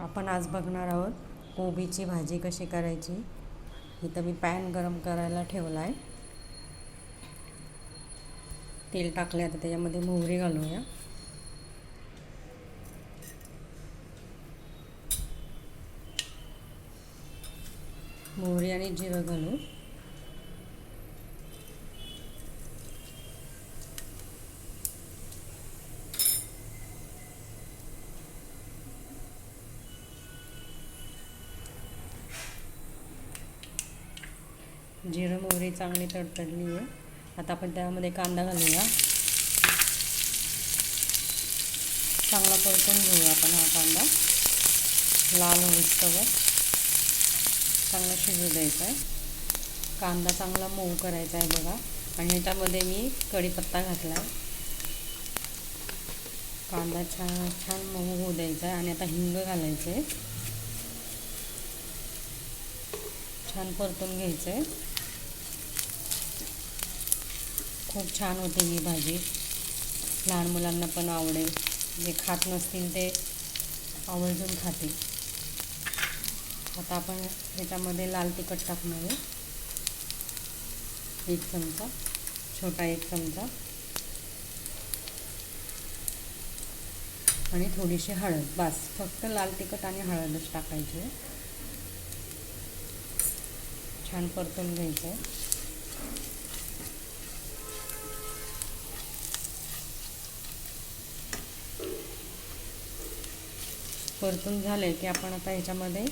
आपण आज बघणार आहोत कोबीची भाजी कशी करायची. इथं मी पॅन गरम करायला ठेवला आहे तेल टाकले आता त्याच्यामध्ये मोहरी घालूया. मोहरी आणि जिरं घालू. जिरं मोहरी चांगली तडतडली आहे. आता आपण त्यामध्ये कांदा घालूया. चांगला परतून घेऊया आपण हा कांदा. लाल होईस्तवर. चांगला शिजू द्यायचा आहे कांदा चांगला मऊ करायचा आहे बघा. आणि त्यामध्ये मी कढीपत्ता घातला आहे कांदा छान छान मऊ होऊ द्यायचा आहे आणि आता हिंग घालायचं आहे छान परतून घ्यायचं आहे खूप छान होते ही भाजी. लहान मुलांना पण आवडेल. जे खात नसतील ते आवर्जून खातील. आता आपण त्याच्यामध्ये लाल तिखट टाकणार आहे. एक चमचा छोटा एक चमचा. आणि थोडीशी हळद. बस फक्त लाल तिखट आणि हळदच टाकायची छान परतून घ्यायचं आहे. परतून झालं की आपण आता ह्याच्यामध्ये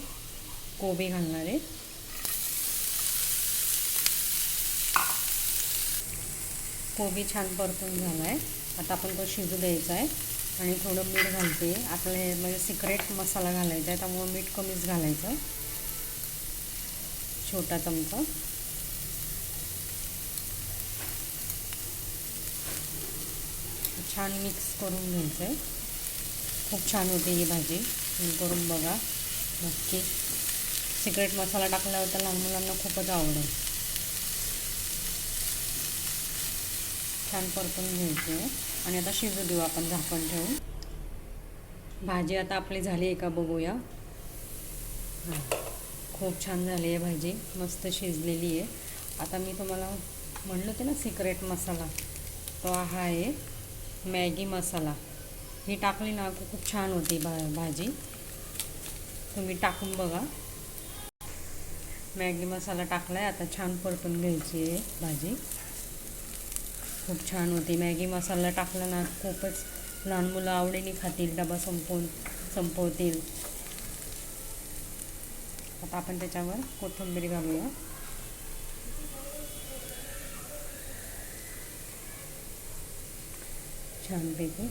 कोबी घालणार आहे. कोबी छान परतून झाला आहे आता आपण तो शिजू द्यायचा आहे. आणि थोडं मीठ घालते. आपलं हे म्हणजे सिक्रेट मसाला घालायचा आहे त्यामुळं मीठ कमीच घालायचं. छोटा चमचा. छान मिक्स करून घ्यायचं आहे खूप छान होते ही भाजी. तुम्ही करून बघा. नक्की. सिक्रेट मसाला टाकल्यावर तर लहान मुलांना खूपच आवडेल. छान परतून घ्यायची. आणि आता शिजू देऊ आपण झाकण ठेवून. भाजी आता आपली झाली आहे का बघूया. हां. खूप छान झाली आहे भाजी. मस्त शिजलेली आहे. आता मी तुम्हाला म्हणलं होते ना सिक्रेट मसाला. तो हा आहे मॅगी मसाला. ही टाकली ना खूप छान होती भा भाजी. तुम्ही टाकून बघा. मॅगी मसाला टाकला आहे आता छान परतून घ्यायची आहे भाजी. खूप छान होती. मॅगी मसाला टाकला ना खूपच लहान मुलं आवडीने खातील डबा संपवून संपवतील. आता आपण त्याच्यावर कोथिंबीर घालूया. छानपैकी.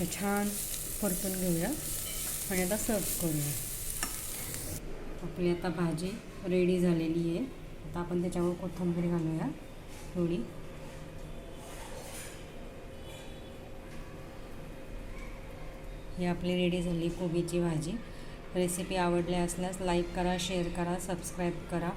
तर छान परतून घेऊया आणि आता सर्व करूया. आपली आता भाजी रेडी झालेली आहे. आता आपण त्याच्यावर कोथिंबीर घालूया थोडी. ही आपली रेडी झाली कोबीची भाजी. रेसिपी आवडली असल्यास लाईक करा शेअर करा सबस्क्राईब करा.